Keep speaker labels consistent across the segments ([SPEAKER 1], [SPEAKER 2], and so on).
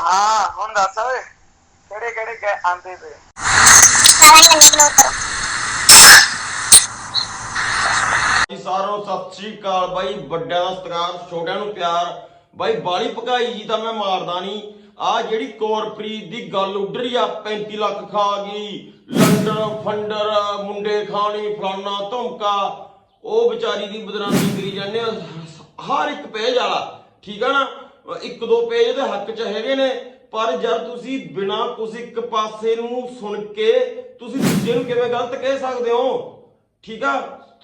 [SPEAKER 1] ਹਾਂ, ਹੁਣ ਦੱਸ ਓਏ, ਕਿਹੜੇ ਕਿਹੜੇ ਗਏ ਆਂਦੇ ਤੇ
[SPEAKER 2] ਜੀ ਸਾਰੋ, ਸਤਿ ਸ੍ਰੀ ਅਕਾਲ ਬਾਈ, ਵੱਡਿਆਂ ਦਾ ਸਤਿਕਾਰ, ਛੋਟਿਆਂ ਨੂੰ ਪਿਆਰ। ਬਾਈ, ਬਾਲੀ ਭਕਾਈ ਜੀ ਤਾਂ ਮੈਂ ਮਾਰਦਾ ਨਹੀਂ। ਆ ਜਿਹੜੀ ਕੋਰਪ੍ਰੀਤ ਦੀ ਗੱਲ ਉੱਡ ਰਹੀ ਆ 35 ਲੱਖ ਖਾ ਗਈ। ਲੰਡਰ ਫੰਡਰ, ਮੁੰਡੇ ਖਾਣੀ, ਫਲਾਨਾ ਧਮਕਾ। ਉਹ ਵਿਚਾਰੀ ਦੀ ਬਦਨਾਮੀ ਕਰੀ ਜਾਂਦੇ ਆ। ਹਰ ਇੱਕ ਪੇਜ ਵਾਲਾ, ਠੀਕ ਆ ਨਾ? ਇੱਕ ਦੋ ਪੇਜ ਦੇ ਹੱਕ ਚ ਹੈਗੇ ਨੇ ਪਰ ਜਦ ਤੁਸੀਂ ਬਿਨਾ ਕੁਝ ਇੱਕ ਪਾਸੇ ਨੂੰ ਸੁਣ ਕੇ ਤੁਸੀਂ ਦੂਜੇ ਨੂੰ ਕਿਵੇਂ ਗਲਤ ਕਹਿ ਸਕਦੇ ਹੋ? ਠੀਕ ਆ?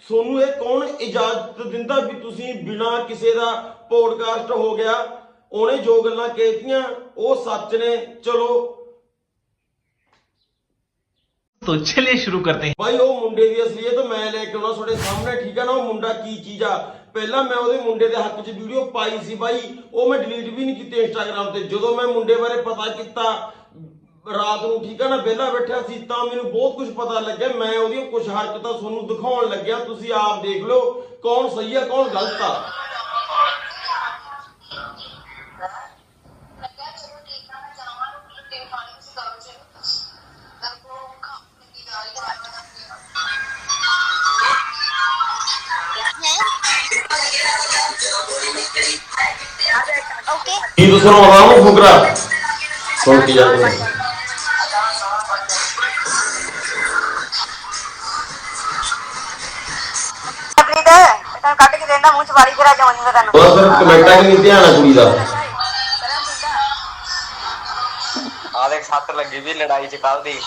[SPEAKER 2] ਤੁਹਾਨੂੰ ਇਹ ਕੌਣ ਇਜਾਜ਼ਤ ਦਿੰਦਾ ਵੀ ਤੁਸੀਂ ਬਿਨਾ ਕਿਸੇ ਦਾ ਪੋਡਕਾਸਟ ਹੋ ਗਿਆ? ਉਹਨੇ ਜੋ ਗੱਲਾਂ ਕਹਿਤੀਆਂ ਉਹ ਸੱਚ ਨੇ। ਚਲੋ।
[SPEAKER 3] ਤੋ ਚਲੇ ਸ਼ੁਰੂ ਕਰਦੇ ਹਾਂ।
[SPEAKER 2] ਭਾਈ ਉਹ ਮੁੰਡੇ ਦੀ ਅਸਲੀਅਤ ਮੈਂ ਲੈ ਕੇ ਆਉਣਾ ਤੁਹਾਡੇ ਸਾਹਮਣੇ ਠੀਕ ਹੈ ਨਾ? ਉਹ ਮੁੰਡਾ ਕੀ ਚੀਜ਼ ਆ? ਪਹਿਲਾਂ ਮੈਂ ਉਹਦੇ ਮੁੰਡੇ ਦੇ ਹੱਕ 'ਚ ਵੀਡੀਓ ਪਾਈ ਸੀ ਬਾਈ, ਉਹ ਮੈਂ ਡਿਲੀਟ ਵੀ ਨਹੀਂ ਕੀਤੀ ਇੰਸਟਾਗ੍ਰam ਤੇ। ਜਦੋਂ ਮੈਂ ਮੁੰਡੇ ਬਾਰੇ ਪਤਾ ਕੀਤਾ, ਰਾਤ ਨੂੰ ਠੀਕ ਆ ਨਾ, ਵਿਹਲਾ ਬੈਠਿਆ ਸੀ, ਤਾਂ ਮੈਨੂੰ ਬਹੁਤ ਕੁਝ ਪਤਾ ਲੱਗਿਆ। ਮੈਂ ਉਹਦੀਆਂ ਕੁਝ ਹਰਕਤਾਂ ਤੁਹਾਨੂੰ ਦਿਖਾਉਣ ਲੱਗਿਆ। ਤੁਸੀਂ ਆਪ ਦੇਖ ਲਓ ਕੌਣ ਸਹੀ ਆ, ਕੌਣ ਗਲਤ ਆ।
[SPEAKER 4] ਕੀ
[SPEAKER 2] ਫੁਕਰਾ ਸੁਣ ਕੇ ਜਾਂਦੇ ਨੇ
[SPEAKER 5] ਪ੍ਰੀਤ ਤੈਨੂੰ ਕੱਢ ਕੇ ਦੇਣਾ ਮੂੰਹ ਚ ਵਾਰੀ ਫਿਰ ਆ ਜਾਵਾਂਗਾ ਤੈਨੂੰ
[SPEAKER 2] ਉਹਦਾ ਸਿਰਫ ਕਮੈਂਟਾਂ 'ਚ ਨਹੀਂ ਧਿਆਨ ਆ ਕੁੜੀ ਦਾ
[SPEAKER 1] ਆ ਦੇਖ ਸੱਤ ਲੱਗੀ ਵੀ ਲੜਾਈ ਚ ਕੱਲ ਦੀ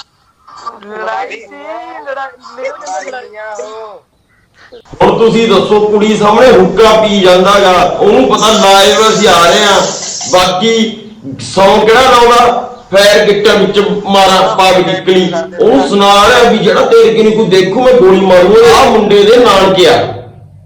[SPEAKER 1] ਲੜਾਈ ਸੀ ਲੜਾਈਆਂ ਉਹ
[SPEAKER 2] ਹੁਣ ਤੁਸੀਂ ਦੱਸੋ ਕੁੜੀ ਸਾਹਮਣੇ ਹੁੱਕਾ ਪੀ ਜਾਂਦਾਗਾ, ਉਹਨੂੰ ਪਤਾ ਲਾਈਵ ਅਸੀਂ ਆ ਰਹੇ ਆ ਬਾਕੀ ਸੌ ਕਿਹੜਾ ਲਾਉਂਦਾ? ਫੈਰ ਗਿੱਟਾਂ ਵਿੱਚ ਮਾਰਾ, ਪੱਗ ਨਿਕਲੀ ਉਹ ਸੁਣਾ ਰਿਹਾ ਵੀ ਜਿਹੜਾ ਤੇਰੇ ਕਿ ਨਹੀਂ ਕੋਈ ਦੇਖੂ, ਮੈਂ ਗੋਲੀ ਮਾਰੂੰਗਾ ਆ ਮੁੰਡੇ ਦੇ ਨਾਨਕੇ ਆ।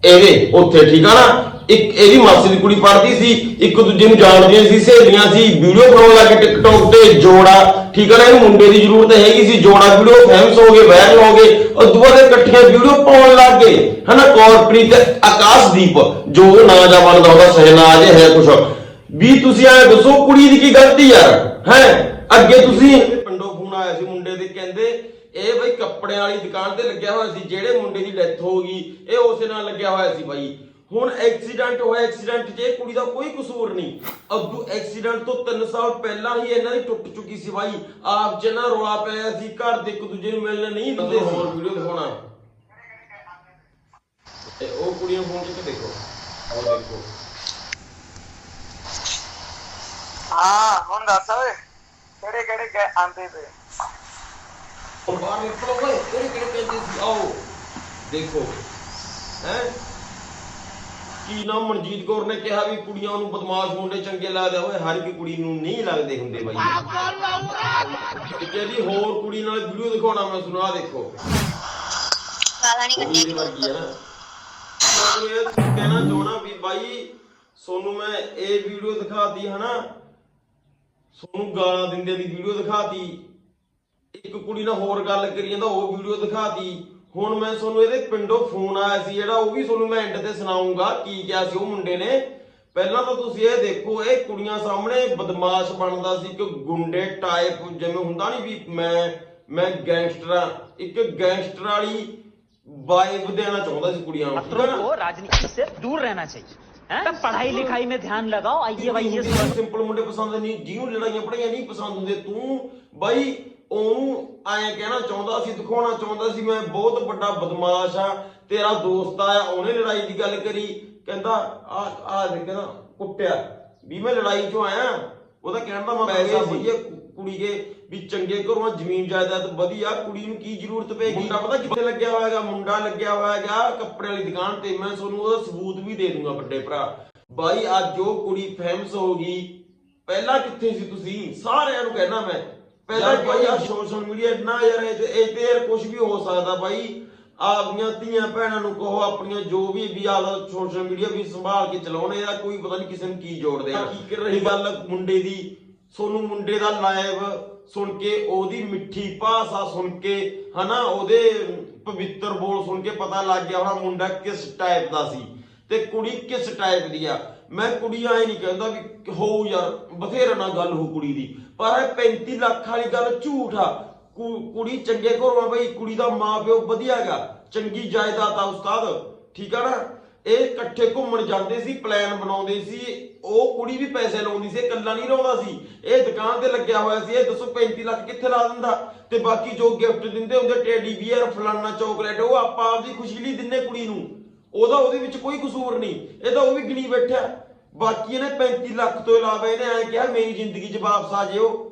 [SPEAKER 2] ਇਹਦੇ ਉੱਥੇ, ਠੀਕ ਆ ਨਾ? ਇੱਕ ਇਹਦੀ ਮਾਸੀ ਦੀ ਕੁੜੀ ਪੜ੍ਹਦੀ ਸੀ, ਇੱਕ ਦੂਜੇ ਨੂੰ ਜਾਣਦੀਆਂ ਸੀ, ਸਹੇਲੀਆਂ ਸੀ, ਵੀਡੀਓ ਬਣਾਉਣ ਲੱਗੇ ਟਿਕਟੌਕ ਤੇ, ਜੋੜਾ, ਠੀਕ ਆ ਨਾ ਇਹ ਮੁੰਡੇ ਦੀ ਜ਼ਰੂਰਤ ਹੈਗੀ ਸੀ, ਜੋੜਾ ਵੀਡੀਓ ਫੇਮਸ ਹੋ ਗਏ ਵਾਇਰਲ ਹੋ ਗਏ, ਉਹ ਦੁਬਾਰਾ ਦੇ ਇਕੱਠੀਆਂ ਵੀਡੀਓ ਪਾਉਣ ਲੱਗ ਗਏ, ਹਨਾ, ਕੌਰਪ੍ਰੀਤ ਆਕਾਸ਼ਦੀਪ, ਜੋ ਨਾ ਜਾ ਬਣਦਾ ਉਹਦਾ ਸਹਿਨਾਜ ਹੈ, ਕੁਛ। ਵੀ ਤੁਸੀਂ ਐ ਦੱਸੋ, ਕੁੜੀ ਦੀ ਕੀ ਗਲਤੀ ਯਾਰ ਹੈ? ਅੱਗੇ ਤੁਸੀਂ ਪਿੰਡੋਂ ਫੋਨ ਆਇਆ ਸੀ ਮੁੰਡੇ ਦੇ, ਕਹਿੰਦੇ, ਇਹ ਬਈ ਕੱਪੜਿਆਂ ਵਾਲੀ ਦੁਕਾਨ ਤੇ ਲੱਗਿਆ ਹੋਇਆ ਸੀ, ਜਿਹੜੇ ਮੁੰਡੇ ਦੀ ਡੈਥ ਹੋ ਗਈ, ਇਹ ਉਸੇ ਨਾਲ ਲੱਗਿਆ ਹੋਇਆ ਸੀ ਬਾਈ। ਹੁਣ ਐਕਸੀਡੈਂਟ ਹੋਇਆ ਐਕਸੀਡੈਂਟ 'ਚ ਇਹ ਕੁੜੀ ਦਾ ਕੋਈ ਕਸੂਰ ਨਹੀਂ। ਅਦੋਂ ਐਕਸੀਡੈਂਟ ਤੋਂ 3 ਸਾਲ ਪਹਿਲਾਂ ਹੀ ਇਹਨਾਂ ਦੀ ਟੁੱਟ ਚੁੱਕੀ ਸੀ ਬਾਈ। ਆਪ ਚ ਨਾ ਰੋਲਾ ਪਿਆ ਸੀ ਘਰ ਦੇ ਇੱਕ ਦੂਜੇ ਨੂੰ ਮਿਲਣ ਨਹੀਂ ਦਿੰਦੇ ਹੋਰ ਵੀਡੀਓ ਦਿਖਾਉਣਾ ਇਹ ਉਹ ਕੁੜੀਆਂ ਫੋਨ ਕਿੱਥੇ ਦੇਖੋ। ਉਹ ਦੇਖੋ।
[SPEAKER 1] ਹਾਂ ਹੁਣ ਦੱਸ ਓਏ ਕਿਹੜੇ ਕਿਹੜੇ ਆਂਦੇ ਤੇ
[SPEAKER 2] ਉਹ ਬਾਹਰ ਨਿਕਲੋ ਓਏ ਕਿਹੜੇ ਕਿਹੜੇ ਕਹਿੰਦੇ ਸੀ? ਆਓ। ਦੇਖੋ। ਹੈ? ਕੀ ਨਾਮ ਮਨਜੀਤ ਕੌਰ ਨੇ ਕਿਹਾ ਵੀ ਕੁੜੀਆਂ ਨੂੰ ਬਦਮਾਸ਼ ਮੁੰਡੇ ਚੰਗੇ ਲੱਗਦੇ। ਓਏ ਹਰ ਇੱਕ ਕੁੜੀ ਨੂੰ ਨਹੀਂ ਲੱਗਦੇ ਹੁੰਦੇ ਬਾਈ। ਤੇ ਜਿਹੜੀ ਹੋਰ ਕੁੜੀ ਨਾਲ ਵੀਡੀਓ ਦਿਖਾਉਣਾ ਮੈਂ ਸੁਣਾ ਦੇਖੋ।
[SPEAKER 5] ਗਾਲਾਂ ਨਹੀਂ
[SPEAKER 2] ਕੁੜੀ ਦੀ ਵਰਗੀ ਹੈ ਨਾ। ਮੈਂ ਇਹ ਕਹਿਣਾ ਚਾਹਣਾ ਵੀ ਬਾਈ ਸੋਨੂੰ ਮੈਂ ਇਹ ਵੀਡੀਓ ਦਿਖਾਤੀ ਹਨਾ। ਸੋਨੂੰ ਗਾਲਾਂ ਦਿੰਦੇ ਦੀ ਵੀਡੀਓ ਦਿਖਾਤੀ। ਇੱਕ ਕੁੜੀ ਨਾਲ ਹੋਰ ਗੱਲ ਕਰੀ ਜਾਂਦਾ ਉਹ ਵੀਡੀਓ ਦਿਖਾਤੀ। ਹੁਣ ਮੈਂ ਤੁਹਾਨੂੰ ਇਹਦੇ ਪਿੰਡੋਂ ਫੋਨ ਆਇਆ ਸੀ ਜਿਹੜਾ ਉਹ ਵੀ ਤੁਹਾਨੂੰ ਮੈਂ ਐਂਡ ਤੇ ਸੁਣਾਉਂਗਾ ਕੀ ਕਿਹਾ ਸੀ ਉਹ ਮੁੰਡੇ ਨੇ ਪਹਿਲਾਂ ਤਾਂ ਤੁਸੀਂ ਇਹ ਦੇਖੋ ਇਹ ਕੁੜੀਆਂ ਸਾਹਮਣੇ ਬਦਮਾਸ਼ ਬਣਦਾ ਸੀ ਕਿ ਗੁੰਡੇ ਟਾਈਪ ਜਿਵੇਂ ਹੁੰਦਾ ਨਹੀਂ ਵੀ ਮੈਂ ਮੈਂ ਗੈਂਗਸਟਰ ਆ ਇੱਕ ਗੈਂਗਸਟਰ ਵਾਲੀ ਵਾਈਬ ਦੇਣਾ ਚਾਹੁੰਦਾ ਸੀ ਕੁੜੀਆਂ ਨੂੰ ਠੀਕ ਹੈ
[SPEAKER 6] छात्रों
[SPEAKER 2] ਨਾ
[SPEAKER 6] को राजनीति से दूर रहना चाहिए हैं? पढ़ाई लिखाई में ध्यान लगाओ आइए भाई ये
[SPEAKER 2] ਸਿੰਪਲ ਮੁੰਡੇ ਪਸੰਦ ਨਹੀਂ ਜਿਹਨੂੰ ਲੜਾਈਆਂ ਪੜਾਈਆਂ ਨਹੀਂ ਪਸੰਦ ਹੁੰਦੇ ਤੂੰ ਬਾਈ ਉਹਨੂੰ ਐਂ ਕਹਿਣਾ ਚਾਹੁੰਦਾ ਸੀ ਦਿਖਾਉਣਾ ਚਾਹੁੰਦਾ ਸੀ ਮੈਂ ਬਹੁਤ ਵੱਡਾ ਬਦਮਾਸ਼ ਆ ਤੇਰਾ ਦੋਸਤ ਆ ਉਹਨੇ ਲੜਾਈ ਦੀ ਗੱਲ ਕਰੀ। ਕਹਿੰਦਾ ਆ ਆ ਦੇ ਕਹਿੰਦਾ ਕੁੱਟਿਆ। ਵੀ ਮੈਂ ਲੜਾਈ ਚੋਂ ਆਇਆ ਉਹਦਾ ਕਹਿਣ ਦਾ ਮੈਂ ਪੈਸਾ ਵਧੀਆ ਕੁੜੀ ਕੇ ਵੀ ਚੰਗੇ ਘਰੋਂ ਜ਼ਮੀਨ ਜਾਇਦਾਦ ਵਧੀਆ ਕੁੜੀ ਨੂੰ ਕੀ ਜ਼ਰੂਰਤ ਪਏਗੀ? ਮੁੰਡਾ ਪਤਾ ਕਿੱਥੇ ਲੱਗਿਆ ਹੋਇਆ ਹੈਗਾ? ਮੁੰਡਾ ਲੱਗਿਆ ਹੋਇਆ ਹੈਗਾ ਕੱਪੜੇ ਵਾਲੀ ਦੁਕਾਨ ਤੇ। ਮੈਂ ਤੁਹਾਨੂੰ ਉਹਦਾ ਸਬੂਤ ਵੀ ਦੇ ਦੂੰਗਾ ਵੱਡੇ ਭਰਾ। ਬਾਈ ਅੱਜ ਉਹ ਕੁੜੀ ਫੇਮਸ ਹੋ ਗਈ। ਪਹਿਲਾਂ ਕਿੱਥੇ ਸੀ ਤੁਸੀਂ? ਸਾਰਿਆਂ ਨੂੰ ਕਹਿਣਾ ਮੈਂ। ਪਹਿਲਾਂ ਬਾਈ ਆ ਸੋਸ਼ਲ ਮੀਡੀਆ ਨਾ ਯਾਰ ਇਹ ਤੇ ਇਹ ਤੇ ਯਾਰ ਕੁਝ ਵੀ ਹੋ ਸਕਦਾ ਬਾਈ ਆਪਣੀਆਂ ਧੀਆਂ ਭੈਣਾਂ ਨੂੰ ਕਹੋ ਆਪਣੀਆਂ ਜੋ ਵੀ ਵੀ ਆਦਾ ਸੋਸ਼ਲ ਮੀਡੀਆ ਵੀ ਸੰਭਾਲ ਕੇ ਚਲਾਉਣੇ ਆ ਕੋਈ ਪਤਾ ਨਹੀਂ ਕਿਸੇ ਨੂੰ ਕੀ ਜੋੜਦੇ ਆ ਕੀ ਕਰ ਰਹੀ ਗੱਲ ਮੁੰਡੇ ਦੀ ਸੋਨੂੰ ਮੁੰਡੇ ਦਾ ਲਾਈਵ ਸੁਣ ਕੇ ਉਹਦੀ ਮਿੱਠੀ ਭਾਸ਼ਾ ਸੁਣ ਕੇ ਹਨਾ ਉਹਦੇ ਪਵਿੱਤਰ ਬੋਲ ਸੁਣ ਕੇ ਪਤਾ ਲੱਗ ਗਿਆ ਹੋਣਾ ਮੁੰਡਾ ਕਿਸ ਟਾਈਪ ਦਾ ਸੀ। ਤੇ ਕੁੜੀ ਕਿਸ ਟਾਈਪ ਦੀ ਆ? ਮੈਂ ਕੁੜੀ ਆਏ ਨਹੀਂ ਕਹਿੰਦਾ ਵੀ ਹੋਊ ਯਾਰ, ਬਥੇਰਾ ਨਾਲ ਗੱਲ ਹੋ ਕੁੜੀ ਦੀ। ਪਰ ਇਹ 35 ਲੱਖ ਵਾਲੀ ਗੱਲ ਝੂਠ ਆ। ਕੁੜੀ ਚੰਗੇ ਘਰੋਂ ਆ ਬਈ, ਕੁੜੀ ਦਾ ਮਾਪਿਓ ਵਧੀਆ ਹੈਗਾ। ਚੰਗੀ ਜਾਇਦਾਦ ਆ ਉਸਤਾਦ, ਠੀਕ ਆ ਨਾ? ਇਹ ਇਕੱਠੇ ਘੁੰਮਣ ਜਾਂਦੇ ਸੀ ਪਲਾਨ ਬਣਾਉਂਦੇ ਸੀ। ਉਹ ਕੁੜੀ ਵੀ ਪੈਸੇ ਲਾਉਂਦੀ ਸੀ, ਇਕੱਲਾ ਨਹੀਂ ਲਾਉਂਦਾ ਸੀ। ਇਹ ਦੁਕਾਨ ਤੇ ਲੱਗਿਆ ਹੋਇਆ ਸੀ, ਇਹ ਦੱਸੋ 35 ਲੱਖ ਕਿੱਥੇ ਲਾ ਦਿੰਦਾ? ਤੇ ਬਾਕੀ ਜੋ ਗਿਫਟ ਦਿੰਦੇ ਹੁੰਦੇ, ਟੈਡੀ ਬੀਅਰ, ਫਲਾਨਾ ਚਾਕਲੇਟ, ਉਹ ਆਪਾਂ ਆਪਦੀ ਖੁਸ਼ੀ ਲਈ ਦਿੰਨੇ ਕੁੜੀ ਨੂੰ। ਉਹਦਾ ਉਹਦੇ ਵਿੱਚ ਕੋਈ ਕਸੂਰ ਨਹੀਂ। ਇਹ ਤਾਂ ਉਹ ਵੀ ਗਿਣੀ ਬੈਠਾ ਬਾਕੀ ਇਹਨੇ 35 ਲੱਖ ਤੋਂ ਇਲਾਵਾ ਇਹਨੇ ਐ ਕਿਹਾ, ਮੇਰੀ ਜ਼ਿੰਦਗੀ 'ਚ ਵਾਪਸ ਆ ਜਿਓ।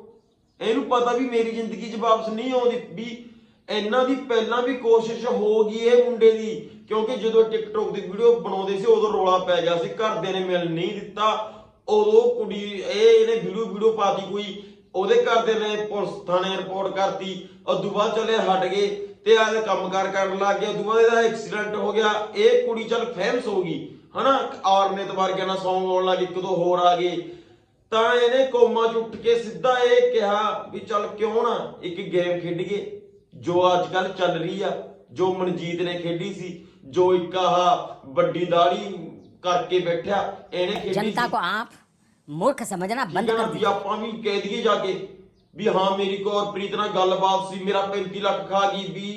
[SPEAKER 2] ਇਹਨੂੰ ਪਤਾ ਵੀ ਮੇਰੀ ਜ਼ਿੰਦਗੀ 'ਚ ਵਾਪਸ ਨਹੀਂ ਆਉਂਦੀ, ਵੀ ਇਹਨਾਂ ਦੀ ਪਹਿਲਾਂ ਵੀ ਕੋਸ਼ਿਸ਼ ਹੋ ਗਈ ਇਹ ਮੁੰਡੇ ਦੀ, ਕਿਉਂਕਿ ਜਦੋਂ ਟਿਕਟੋਕ ਦੀ ਵੀਡੀਓ ਬਣਾਉਂਦੇ ਸੀ, ਉਦੋਂ ਰੋਲਾ ਪੈ ਗਿਆ ਸੀ। ਘਰਦਿਆਂ ਨੇ ਮਿਲ ਨਹੀਂ ਦਿੱਤਾ। ਉਦੋਂ ਕੁੜੀ, ਇਹ ਇਹਨੇ ਵੀਡੀਓ ਵੀਡੀਓ ਪਾਤੀ ਕੋਈ। ਉਹਦੇ ਘਰਦੇ ਨੇ ਪੁਲਿਸ ਥਾਣੇ ਰਿਪੋਰਟ ਕਰਤੀ। ਉਦੋਂ ਬਾਅਦ ਚਲੇ ਹਟ ਗਏ। ਤੇ ਆਜ ਕੰਮ ਕਾਰ ਕਰਨ ਲੱਗ ਗਿਆ ਦੂਆ ਇਹਦਾ ਐਕਸੀਡੈਂਟ ਹੋ ਗਿਆ ਇਹ ਕੁੜੀ ਚਲ ਫੇਮਸ ਹੋ ਗਈ ਹਨਾ? ਆਰਨੇਤ ਵਰਗਿਆਂ ਨਾਲ ਸੌਂਗ ਆਉਣ ਲੱਗ ਗਈ ਕਦੋਂ ਹੋਰ ਆ ਗਏ। ਤਾਂ ਇਹਨੇ ਕੋਮਾ ਚ ਕੇ ਸਿੱਧਾ ਇਹ ਕਿਹਾ ਵੀ ਚੱਲ ਕਿਉਂ ਨਾ ਇੱਕ ਗੇਮ ਖੇਡੀਏ ਜੋ ਅੱਜ ਕੱਲ ਚੱਲ ਰਹੀ ਆ ਜੋ ਮਨਜੀਤ ਨੇ ਖੇਡੀ ਸੀ ਜੋ ਇੱਕ ਆਹ ਵੱਡੀ ਦਾੜੀ ਕਰਕੇ ਬੈਠਿਆ ਇਹਨੇ ਖੇਡੀ
[SPEAKER 7] ਜਨਤਾ ਕੋ
[SPEAKER 2] ਆਪ ਮੂਰਖ ਸਮਝਣਾ
[SPEAKER 7] ਬੰਦ
[SPEAKER 2] ਕਰ
[SPEAKER 7] ਦਿਆ
[SPEAKER 2] ਆਪਾਂ ਵੀ ਕਹਿ ਦਈਏ ਜਾ ਕੇ। ਵੀ ਹਾਂ ਮੇਰੀ ਕੋਰਪ੍ਰੀਤ ਨਾਲ ਗੱਲਬਾਤ ਸੀ ਮੇਰਾ 35 ਲੱਖ ਖਾ ਗਈ ਵੀ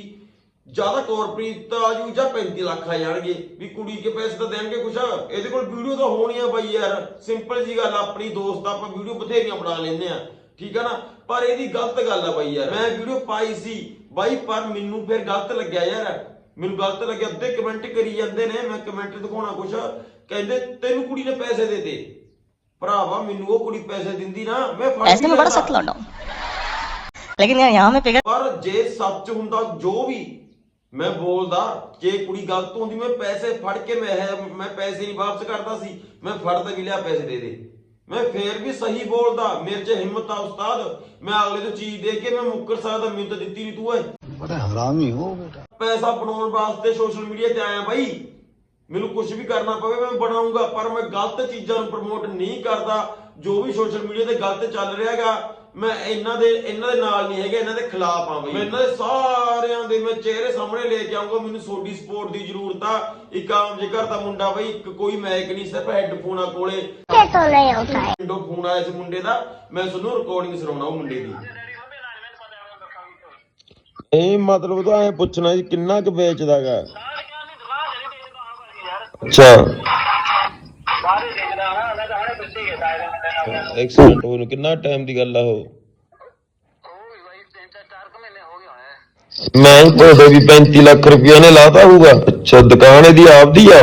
[SPEAKER 2] ਜ਼ਿਆਦਾ ਕੋਰਪ੍ਰੀਤ ਆ ਜੂ ਜਾਂ 35 ਲੱਖ ਆ ਜਾਣਗੇ ਵੀ ਕੁੜੀ ਕੇ ਪੈਸੇ ਤਾਂ ਦੇਣਗੇ ਕੁਛ। ਇਹਦੇ ਕੋਲ ਵੀਡੀਓ ਤਾਂ ਹੋਣੀ ਆ ਬਾਈ ਯਾਰ ਸਿੰਪਲ ਜੀ ਗੱਲ ਆਪਣੀ ਦੋਸਤ ਆਪਾਂ ਵੀਡੀਓ ਬਥੇਰੀਆਂ ਬਣਾ ਲੈਂਦੇ ਆ ਠੀਕ ਆ ਨਾ? ਪਰ ਇਹਦੀ ਗਲਤ ਗੱਲ ਆ ਬਾਈ ਯਾਰ ਮੈਂ ਵੀਡੀਓ ਪਾਈ ਸੀ ਬਾਈ ਪਰ ਮੈਨੂੰ ਫਿਰ ਗਲਤ ਲੱਗਿਆ ਯਾਰ। ਮੈਨੂੰ ਗਲਤ ਲੱਗਿਆ ਅੱਧੇ ਕਮੈਂਟ ਕਰੀ ਜਾਂਦੇ ਨੇ ਮੈਂ ਕਮੈਂਟ ਦਿਖਾਉਣਾ ਕੁਛ। ਕਹਿੰਦੇ ਤੈਨੂੰ ਕੁੜੀ ਨੇ ਪੈਸੇ ਦੇ ਦੇ ਭਰਾਵਾ ਮੈਨੂੰ ਉਹ ਕੁੜੀ ਪੈਸੇ ਦਿੰਦੀ ਨਾ ਮੈਂ ਫੜ ਕੇ
[SPEAKER 8] ਬੜਾ ਸੱਤ ਲਾਉਂਦਾ। लेकिन यार यहाँ में पिघल
[SPEAKER 2] ਪਰ ਜੇ ਸੱਚ ਹੁੰਦਾ ਜੋ ਵੀ ਮੈਂ ਬੋਲਦਾ ਜੇ ਕੁੜੀ ਗਲਤ ਹੁੰਦੀ ਮੈਂ ਪੈਸੇ ਫੜ ਕੇ ਮੈਂ ਮੈਂ ਪੈਸੇ ਨਹੀਂ ਵਾਪਸ ਕਰਦਾ ਸੀ ਮੈਂ ਫੜਦਾ ਵੀ ਲਿਆ ਪੈਸੇ ਦੇ ਦੇ ਮੈਂ ਫੇਰ ਵੀ ਸਹੀ ਬੋਲਦਾ ਮੇਰੇ 'ਚ ਹਿੰਮਤ ਆ ਉਸਤਾਦ ਮੈਂ ਅਗਲੇ ਤੋਂ ਚੀਜ਼ ਦੇ ਕੇ ਮੈਂ ਮੁੱਕਰ ਸਕਦਾ ਮੈਨੂੰ ਤਾਂ ਦਿੱਤੀ ਨਹੀਂ ਤੂੰ ਓਏ
[SPEAKER 9] बड़ा हरामी हो बेटा
[SPEAKER 2] ਪੈਸਾ ਬਣਾਉਣ ਵਾਸਤੇ ਸੋਸ਼ਲ ਮੀਡੀਆ ਤੇ ਆਇਆ ਬਾਈ ਮੈਨੂੰ ਕੁਝ ਵੀ ਕਰਨਾ ਪਵੇ ਮੈਂ ਬਣਾਉਂਗਾ ਪਰ ਮੈਂ ਗਲਤ ਚੀਜ਼ਾਂ ਨੂੰ ਪ੍ਰਮੋਟ ਨਹੀਂ ਕਰਦਾ ਜੋ ਵੀ ਸੋਸ਼ਲ ਮੀਡੀਆ ਤੇ ਗਲਤ ਚੱਲ ਰਿਹਾ ਹੈਗਾ ਮੈਂ ਇਹਨਾਂ ਦੇ ਇਹਨਾਂ ਦੇ ਨਾਲ ਨਹੀਂ ਹੈਗਾ ਇਹਨਾਂ ਦੇ ਖਿਲਾਫ ਆ ਬਈ। ਮੈਂ ਇਹਨਾਂ ਸਾਰਿਆਂ ਦੇ ਮੈਂ ਚਿਹਰੇ ਸਾਹਮਣੇ ਲੈ ਕੇ ਆਉਂਗਾ ਮੈਨੂੰ ਸੋਡੀ ਸਪੋਰਟ ਦੀ ਜ਼ਰੂਰਤ ਆ। ਇੱਕ ਆਮ ਜੇ ਦਾ ਮੁੰਡਾ ਬਈ ਇੱਕ ਕੋਈ ਮੈਕ ਨਹੀਂ ਸਿਰਫ ਹੈੱਡਫੋਨ ਆ ਕੋਲੇ। ਕਿੱਥੋਂ ਲੈ ਆਉਂਦਾ ਮੁੰਡੇ ਦਾ ਮੈਂ ਤੁਹਾਨੂੰ ਰਿਕਾਰਡਿੰਗ ਸੁਣਾਉਣਾ ਉਹ ਮੁੰਡੇ ਦੀ। ਇਹ ਮਤਲਬ ਤਾਂ ਐ ਪੁੱਛਣਾ ਜੀ ਕਿੰਨਾ ਕੁ ਵੇਚਦਾਗਾ ਅੱਛਾ। ਐਕਸੀਡੈਂਟ ਨੂੰ ਕਿੰਨਾ ਟਾਈਮ ਦੀ ਗੱਲ ਆ ਉਹ? ਮੈਂ ਤੁਹਾਡੇ ਵੀ 35 ਲੱਖ ਰੁਪਏ ਨੇ ਲਾਤਾ ਹੋਊਗਾ। ਅੱਛਾ ਦੁਕਾਨ ਇਹਦੀ ਆਪਦੀ ਆ?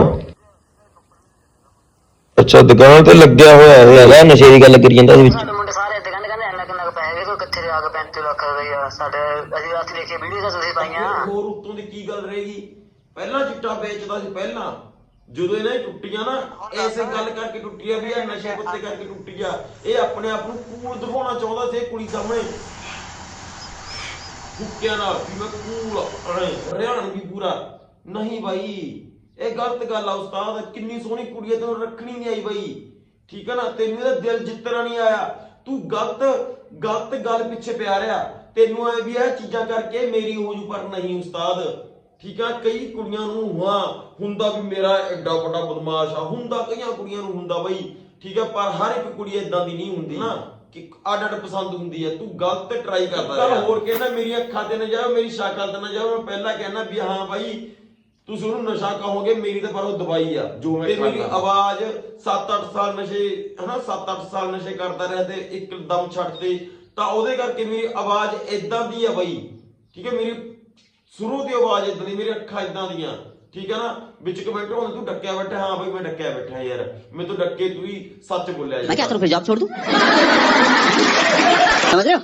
[SPEAKER 2] ਅੱਛਾ ਦੁਕਾਨ ਤੇ ਲੱਗਿਆ ਹੋਇਆ ਇਹ। ਹੈਗਾ ਨਸ਼ੇ ਦੀ ਗੱਲ ਕਰੀ ਜਾਂਦਾ ਇਹਦੇ ਵਿੱਚ।
[SPEAKER 5] ਸਾਡੇ ਮੁੰਡੇ ਸਾਰੇ ਇੱਥੇ ਕਹਿੰਦੇ ਕਹਿੰਦੇ ਇੰਨਾ ਕਿੰਨਾ ਕੁ ਪੈਸੇ ਕੋਈ ਕਿੱਥੇ ਦੇ ਆ ਕੇ 35 ਲੱਖ ਰੁਪਏ ਯਾਰ ਸਾਡੇ ਅਸੀਂ ਰਾਤ ਦੇਖੇ ਵੀਡੀਓ ਤਾਂ ਤੁਸੀਂ ਪਾਈਆਂ।
[SPEAKER 2] ਹੋਰ ਉੱਤੋਂ ਦੀ ਕੀ ਗੱਲ ਰਹੇਗੀ? ਪਹਿਲਾਂ ਚਿੱਟਾ ਵੇਚਦਾ ਸੀ ਪਹਿਲਾਂ। ਜਦੋਂ ਇਹਨਾਂ ਦੀ ਟੁੱਟੀਆਂ ਨਾ ਐਸੇ ਗੱਲ ਕਰਕੇ ਟੁੱਟੀ ਆ ਵੀ ਇਹ ਨਸ਼ੇ ਪੱਤੇ ਕਰਕੇ ਟੁੱਟੀ ਆ। ਇਹ ਆਪਣੇ ਆਪ ਨੂੰ ਕੂਲ ਦਿਖਾਉਣਾ ਚਾਹੁੰਦਾ ਸੀ ਇਹ ਕੁੜੀ ਸਾਹਮਣੇ। ਹੁੱਕਿਆਂ ਨਾਲ ਵੀ ਮੈਂ ਕੂਲ ਹਰਿਆਣ ਵੀ ਪੂਰਾ। ਨਹੀਂ ਬਾਈ ਇਹ ਗਲਤ ਗੱਲ ਆ ਉਸਤਾਦ ਕਿੰਨੀ ਸੋਹਣੀ ਕੁੜੀ ਹੈ ਤੈਨੂੰ ਰੱਖਣੀ ਨਹੀਂ ਆਈ ਬਾਈ। ਠੀਕ ਹੈ ਨਾ ਤੈਨੂੰ ਇਹਦਾ ਦਿਲ ਜਿੱਤਣਾ ਨਹੀਂ ਆਇਆ। ਤੂੰ ਗਲਤ ਗਲਤ ਗੱਲ ਪਿੱਛੇ ਪਿਆ ਰਿਹਾ। ਤੈਨੂੰ ਐ ਵੀ ਇਹ ਚੀਜ਼ਾਂ ਕਰਕੇ ਮੇਰੀ ਹੋ ਜੂ ਪਰ ਨਹੀਂ ਉਸਤਾਦ। ਠੀਕ ਆ ਕਈ ਕੁੜੀਆਂ ਨੂੰ ਹਾਂ ਹੁੰਦਾ ਵੀ ਮੇਰਾ ਐਡਾ ਵੱਡਾ ਬਦਮਾਸ਼ ਆ ਹੁੰਦਾ ਕਈਆਂ ਕੁੜੀਆਂ ਨੂੰ ਹੁੰਦਾ ਬਈ ਠੀਕ ਆ ਪਰ ਹਰ ਇੱਕ ਕੁੜੀ ਇਦਾਂ ਦੀ ਨਹੀਂ ਹੁੰਦੀ ਨਾ। ਕਿ ਅੱਡ ਅੱਡ ਪਸੰਦ ਹੁੰਦੀ ਹੈ ਤੂੰ ਗਲਤ ਟਰਾਈ ਕਰਦਾ ਰਿਹਾ। ਹੋਰ ਕਹਿੰਦਾ ਮੇਰੀ ਅੱਖਾਂ ਤੇ ਨਾ ਜਾਓ ਮੇਰੀ ਸ਼ਕਲ ਤੇ ਨਾ ਜਾਓ ਮੈਂ ਪਹਿਲਾਂ ਕਹਿੰਦਾ ਵੀ ਹਾਂ ਬਾਈ ਤੁਸੀਂ ਉਹਨੂੰ ਨਸ਼ਾ ਕਹੋਗੇ ਮੇਰੀ ਤਾਂ ਪਰ ਉਹ ਦਵਾਈ ਆ। ਜੋ ਮੈਂ ਤੇ ਮੇਰੀ ਆਵਾਜ਼ 7-8 ਸਾਲ ਨਸ਼ੇ ਹਨਾ 7-8 ਸਾਲ ਨਸ਼ੇ ਕਰਦਾ ਰਿਹਾ ਤੇ ਇੱਕਦਮ ਛੱਡਦੇ ਤਾਂ ਉਹਦੇ ਕਰਕੇ ਮੇਰੀ ਆਵਾਜ਼ ਇਦਾਂ ਦੀ ਆ ਬਾਈ ਠੀਕ ਹੈ ਮੇਰੀ ਸ਼ੁਰੂ ਦੀ ਆਵਾਜ਼ ਇਦਾਂ ਦੀ, ਮੇਰੀ ਅੱਖਾਂ ਇਦਾਂ ਦੀਆਂ। ਠੀਕ ਹੈ ਨਾ? ਵਿੱਚ ਕਮੈਂਟ ਹੋਣ, ਤੂੰ ਡੱਕਿਆ ਬੈਠਾ। ਹਾਂ ਬਈ, ਮੈਂ ਡੱਕਿਆ ਬੈਠਾ ਯਾਰ। ਮੈਂ ਤੂੰ ਡੱਕੇ, ਤੂੰ ਹੀ ਸੱਚ ਬੋਲਿਆ
[SPEAKER 8] ਮੈਂ ਕਿਹਾ ਤੈਨੂੰ ਫਿਰ ਜੌਬ ਛੋੜ ਦੂੰ? ਸਮਝ ਰਹੇ ਹੋ?